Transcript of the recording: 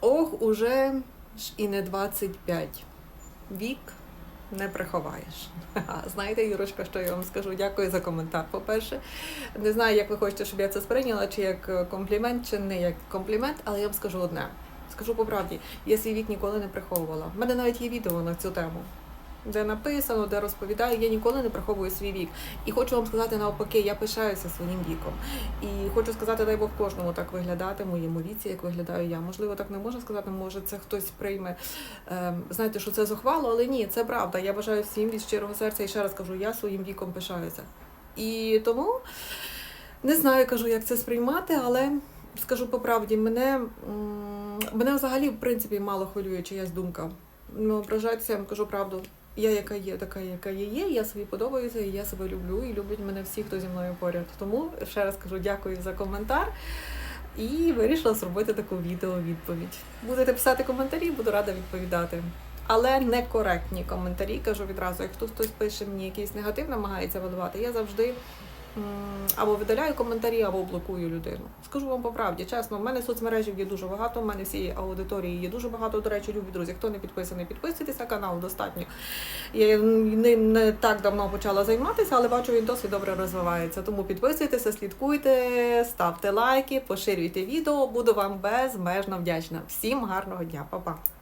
Ох, уже ж і не 25. Вік не приховаєш. Знаєте, Юрочка, що я вам скажу? Дякую за коментар. По-перше, не знаю, як ви хочете, щоб я це сприйняла, чи як е, комплімент, чи не як комплімент, але я вам скажу одне. Скажу по правді, я свій вік ніколи не приховувала. У мене навіть є відео на цю тему, де написано, де розповідаю, я ніколи не приховую свій вік. І хочу вам сказати навпаки, я пишаюся своїм віком. І хочу сказати, дай Бог кожному так виглядати, моєму віці, як виглядаю я. Можливо, так не можна сказати, може це хтось прийме. Ем, знаєте, що це зухвало, але ні, це правда. Я бажаю всім від щирого серця і ще раз кажу, я своїм віком пишаюся. І тому не знаю, кажу, як це сприймати, але скажу по правді, мене, мене взагалі, в принципі, мало хвилює чиясь думка. Ну, ображайтеся, я вам кажу правду. Я яка є, така, яка я є, я собі подобаюся, і я себе люблю, і люблять мене всі, хто зі мною поряд. Тому ще раз кажу дякую за коментар. І вирішила зробити таку відео-відповідь. Будете писати коментарі, буду рада відповідати. Але некоректні коментарі, кажу відразу. Якщо хтось пише мені якийсь негатив, намагається видавати, я завжди або видаляю коментарі, або блокую людину. Скажу вам по правді, чесно, в мене соцмережів є дуже багато, в мене всієї аудиторії є дуже багато. До речі, любі друзі. Хто не підписаний, підписуйтеся, канал достатньо. Я ним не так давно почала займатися, але бачу, він досить добре розвивається. Тому підписуйтеся, слідкуйте, ставте лайки, поширюйте відео. Буду вам безмежно вдячна. Всім гарного дня, Па-па!